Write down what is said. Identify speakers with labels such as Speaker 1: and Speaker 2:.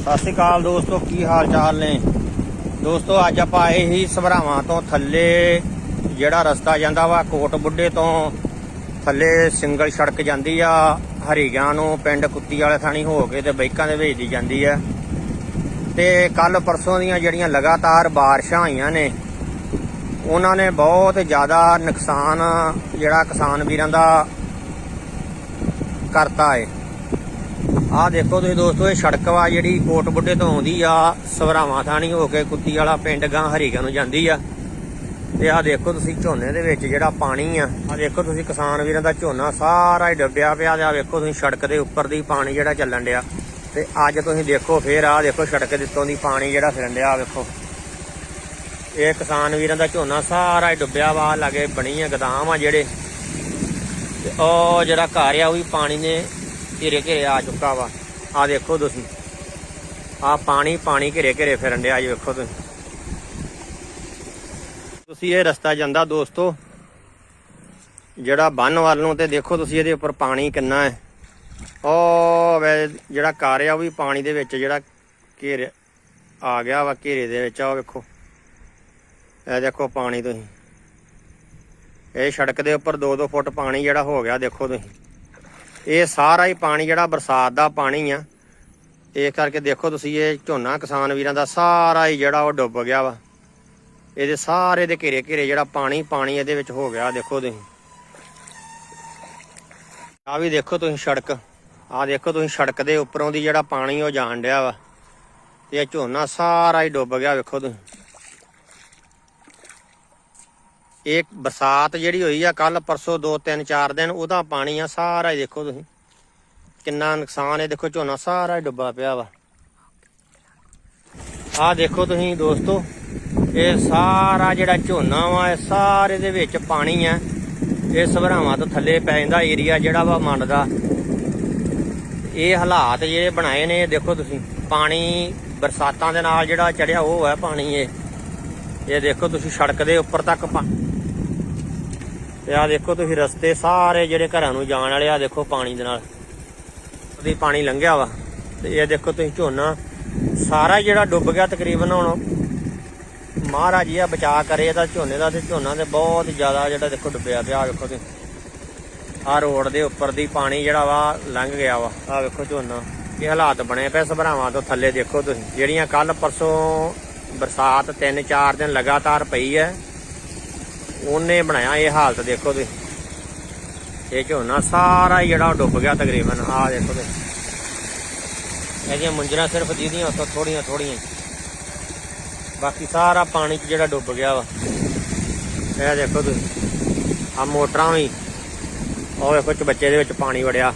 Speaker 1: ਸਤਿ ਸ਼੍ਰੀ ਅਕਾਲ ਦੋਸਤੋ, ਕੀ ਹਾਲ ਚਾਲ ਨੇ? ਦੋਸਤੋ, ਅੱਜ ਆਪਾਂ ਆਏ ਹੀ ਸਭਰਾਵਾਂ ਤੋਂ ਥੱਲੇ, ਜਿਹੜਾ ਰਸਤਾ ਜਾਂਦਾ ਵਾ ਕੋਟ ਬੁੱਢੇ ਤੋਂ, ਥੱਲੇ ਸਿੰਗਲ ਸੜਕ ਜਾਂਦੀ ਆ ਹਰੀਗਾਂ ਨੂੰ ਪਿੰਡ ਕੁੱਤੀ ਵਾਲੇ ਥਾਣੀ ਹੋ ਕੇ ਤੇ ਬਾਈਕਾਂ ਦੇ ਵਿੱਚ ਜਾਂਦੀ ਆ। ਤੇ ਕੱਲ ਪਰਸੋਂ ਦੀਆਂ ਜਿਹੜੀਆਂ ਲਗਾਤਾਰ ਬਾਰਿਸ਼ਾਂ ਆਈਆਂ ਨੇ, ਉਹਨਾਂ ਨੇ ਬਹੁਤ ਜ਼ਿਆਦਾ ਨੁਕਸਾਨ ਜਿਹੜਾ ਕਿਸਾਨ ਵੀਰਾਂ ਦਾ ਕਰਤਾ ਏ। ਆਹ ਦੇਖੋ ਤੁਸੀਂ ਦੋਸਤੋ, ਇਹ ਸੜਕ ਵਾ ਜਿਹੜੀ ਕੋਟ ਬੁੱਢੇ ਤੋਂ ਆਉਂਦੀ ਆ, ਸਵਰਾਵਾਂ ਥਾਣੀ ਹੋ ਕੇ ਕੁੱਤੀ ਵਾਲਾ ਪਿੰਡ ਗਾਂ ਹਰੀਗਾ ਨੂੰ ਜਾਂਦੀ ਆ। ਤੇ ਆਹ ਦੇਖੋ ਤੁਸੀਂ ਝੋਨੇ ਦੇ ਵਿੱਚ ਜਿਹੜਾ ਪਾਣੀ ਆ, ਆਹ ਦੇਖੋ ਤੁਸੀਂ ਕਿਸਾਨ ਵੀਰਾਂ ਦਾ ਝੋਨਾ ਸਾਰਾ ਹੀ ਡੁੱਬਿਆ ਪਿਆ ਤੇ ਆਹ ਵੇਖੋ ਤੁਸੀਂ ਸੜਕ ਦੇ ਉੱਪਰ ਦੀ ਪਾਣੀ ਜਿਹੜਾ ਚੱਲਣ ਡਿਆ। ਤੇ ਅੱਜ ਤੁਸੀਂ ਦੇਖੋ ਫੇਰ ਆਹ ਦੇਖੋ ਸੜਕ ਦੇ ਉੱਤੋਂ ਦੀ ਪਾਣੀ ਜਿਹੜਾ ਫਿਰਨ ਡਿਆ ਵੇਖੋ। ਇਹ ਕਿਸਾਨ ਵੀਰਾਂ ਦਾ ਝੋਨਾ ਸਾਰਾ ਹੀ ਡੁੱਬਿਆ ਵਾ, ਲਾਗੇ ਬਣੀ ਆ ਗਦਾਮ ਆ ਜਿਹੜੇ। ਤੇ ਉਹ ਜਿਹੜਾ ਘਰ ਆ, ਉਹ ਵੀ ਪਾਣੀ ਨੇ ਘੇਰੇ ਘੇਰੇ ਆ ਚੁੱਕਾ ਵਾ। ਆ ਦੇਖੋ ਤੁਸੀਂ। ਆ ਪਾਣੀ ਪਾਣੀ ਘੇਰੇ ਘੇਰੇ ਫਿਰਨ ਡਿਆ ਜੀ, ਵੇਖੋ ਤੁਸੀਂ। ਤੁਸੀਂ ਇਹ ਰਸਤਾ ਜਾਂਦਾ ਦੋਸਤੋ, ਜਿਹੜਾ ਬੰਨ ਵੱਲ ਨੂੰ ਤੇ ਦੇਖੋ ਤੁਸੀਂ ਇਹਦੇ ਉੱਪਰ ਪਾਣੀ ਕਿੰਨਾ ਹੈ। ਉਹ ਵੇ ਜਿਹੜਾ ਘਰ ਆ, ਉਹ ਵੀ ਪਾਣੀ ਦੇ ਵਿੱਚ ਜਿਹੜਾ ਘੇਰੇ ਆ ਗਿਆ ਵਾ, ਘੇਰੇ ਦੇ ਵਿੱਚ ਆ ਵੇਖੋ। ਇਹ ਦੇਖੋ ਪਾਣੀ ਤੁਸੀਂ। ਇਹ ਸੜਕ ਦੇ ਉੱਪਰ 2-2 ਫੁੱਟ ਪਾਣੀ ਜਿਹੜਾ ਹੋ ਗਿਆ, ਦੇਖੋ ਤੁਸੀਂ। ਇਹ ਸਾਰਾ ਹੀ ਪਾਣੀ ਜਿਹੜਾ ਬਰਸਾਤ ਦਾ ਪਾਣੀ ਆ। ਇਹ ਕਰਕੇ ਦੇਖੋ ਤੁਸੀਂ ਇਹ ਝੋਨਾ ਕਿਸਾਨ ਵੀਰਾਂ ਦਾ ਸਾਰਾ ਹੀ ਜਿਹੜਾ ਉਹ ਡੁੱਬ ਗਿਆ ਵਾ। ਇਹਦੇ ਸਾਰੇ ਦੇ ਘੇਰੇ ਘੇਰੇ ਜਿਹੜਾ ਪਾਣੀ ਪਾਣੀ ਇਹਦੇ ਵਿੱਚ ਹੋ ਗਿਆ, ਦੇਖੋ ਤੁਸੀਂ। ਆ ਵੀ ਦੇਖੋ ਤੁਸੀਂ ਸੜਕ। ਆ ਦੇਖੋ ਤੁਸੀਂ ਸੜਕ ਦੇ ਉੱਪਰੋਂ ਦੀ ਜਿਹੜਾ ਪਾਣੀ ਉਹ ਜਾਣ ਡਿਆ ਵਾ। ਇਹ ਝੋਨਾ ਸਾਰਾ ਹੀ ਡੁੱਬ ਗਿਆ, ਵੇਖੋ ਤੁਸੀਂ। ਇਹ ਬਰਸਾਤ ਜਿਹੜੀ ਹੋਈ ਆ ਕੱਲ ਪਰਸੋਂ 2 3 4 ਦਿਨ, ਉਹਦਾ ਪਾਣੀ ਆ ਸਾਰਾ ਹੀ ਦੇਖੋ ਤੁਸੀਂ। ਕਿੰਨਾ ਨੁਕਸਾਨ ਹੈ ਦੇਖੋ ਝੋਨਾ ਸਾਰਾ ਹੀ ਡੁੱਬਾ ਪਿਆ ਵਾ। ਆਹ ਦੇਖੋ ਤੁਸੀਂ ਦੋਸਤੋ, ਇਹ ਸਾਰਾ ਜਿਹੜਾ ਝੋਨਾ ਵਾ, ਇਹ ਸਾਰੇ ਦੇ ਵਿੱਚ ਪਾਣੀ ਆ। ਇਹ ਸਭਰਾਵਾਂ ਤੋਂ ਥੱਲੇ ਪੈ ਜਾਂਦਾ ਏਰੀਆ ਜਿਹੜਾ ਵਾ ਮੰਡ ਦਾ। ਇਹ ਹਾਲਾਤ ਜਿਹੜੇ ਬਣਾਏ ਨੇ ਇਹ ਦੇਖੋ ਤੁਸੀਂ, ਪਾਣੀ ਬਰਸਾਤਾਂ ਦੇ ਨਾਲ ਜਿਹੜਾ ਚੜਿਆ ਉਹ ਹੈ ਪਾਣੀ ਇਹ। ਇਹ ਦੇਖੋ ਤੁਸੀਂ ਸੜਕ ਦੇ ਉੱਪਰ ਤੱਕ ਤੇ ਆ ਦੇਖੋ ਤੁਸੀਂ ਰਸਤੇ ਸਾਰੇ ਜਿਹੜੇ ਘਰਾਂ ਨੂੰ ਜਾਣ ਵਾਲੇ ਆ ਦੇਖੋ ਪਾਣੀ ਦੇ ਨਾਲ। ਉਹਦੀ ਪਾਣੀ ਲੰਘਿਆ ਵਾ। ਤੇ ਇਹ ਦੇਖੋ ਤੁਸੀਂ ਝੋਨਾ, ਸਾਰਾ ਜਿਹੜਾ ਡੁੱਬ ਗਿਆ ਤਕਰੀਬਨ ਹੁਣ। ਮਹਾਰਾਜ ਜੀ ਆ ਬਚਾ ਕਰੇ ਇਹਦਾ ਝੋਨੇ ਦਾ ਤੇ ਝੋਨਾ ਤੇ ਬਹੁਤ ਜ਼ਿਆਦਾ ਜਿਹੜਾ ਦੇਖੋ ਡੁੱਬਿਆ ਪਿਆ ਵੇਖੋ ਤੁਸੀਂ। ਆ ਰੋਡ ਦੇ ਉੱਪਰ ਦੀ ਪਾਣੀ ਜਿਹੜਾ ਵਾ ਲੰਘ ਗਿਆ ਵਾ। ਆ ਵੇਖੋ ਝੋਨਾ, ਇਹ ਹਾਲਾਤ ਬਣੇ ਪਏ ਸਭਰਾਵਾਂ ਤੋਂ ਥੱਲੇ ਦੇਖੋ ਤੁਸੀਂ। ਜਿਹੜੀਆਂ ਕੱਲ ਪਰਸੋਂ ਬਰਸਾਤ 3-4 ਦਿਨ ਲਗਾਤਾਰ ਪਈ ਹੈ। ਉਹਨੇ ਬਣਾਇਆ ਇਹ ਹਾਲਤ, ਦੇਖੋ ਤੁਸੀਂ। ਇਹ ਝੋਨਾ ਸਾਰਾ ਹੀ ਜਿਹੜਾ ਡੁੱਬ ਗਿਆ ਤਕਰੀਬਨ, ਆਹ ਦੇਖੋ ਤੁਸੀਂ। ਇਹਦੀਆਂ ਮੁੰਜਰਾ ਸਿਰਫ ਜਿਹਦੀਆਂ ਉੱਤੋਂ ਥੋੜੀਆਂ ਥੋੜੀਆਂ ਬਾਕੀ ਸਾਰਾ ਪਾਣੀ 'ਚ ਜਿਹੜਾ ਡੁੱਬ ਗਿਆ ਵਾ। ਇਹ ਦੇਖੋ ਤੁਸੀਂ ਆ ਮੋਟਰਾਂ ਵੀ, ਉਹ ਵੇਖੋ ਚ ਬੱਚੇ ਦੇ ਵਿੱਚ ਪਾਣੀ ਵੜਿਆ।